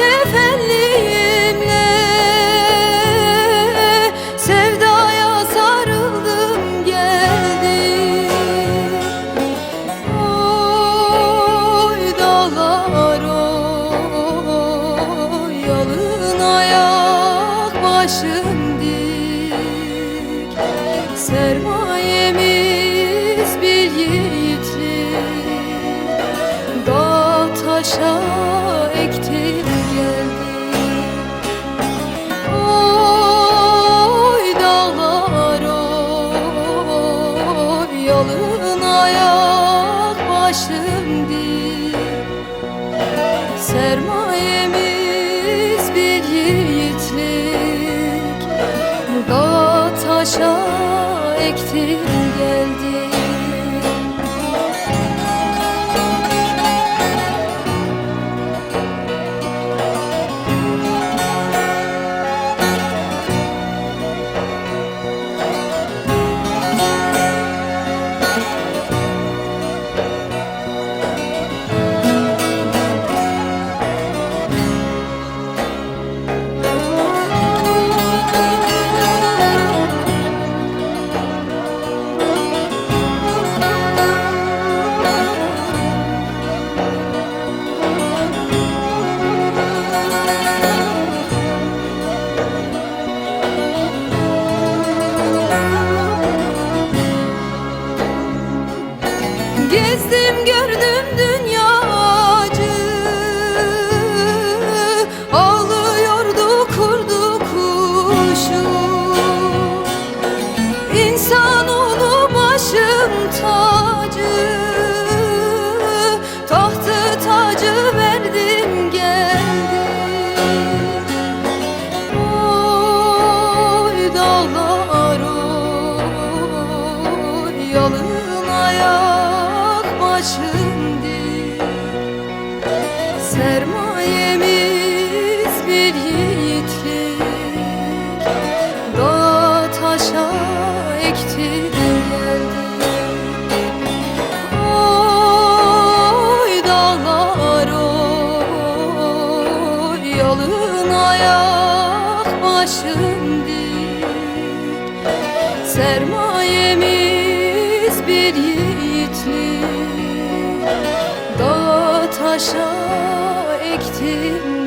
kefenliğimle Sevdaya sarıldım geldim. Oy dağlar oy Yalın başım dik. Sermayemiz Sermayemiz bir yiğitlik. Dağa taşa ektim geldim İnsanoğlu başım tacı Tahtı tacı verdim geldim. Oy dağlar Yalın ayak başım başım Sermayemiz bir yiğitlik. Dağa taşa ektim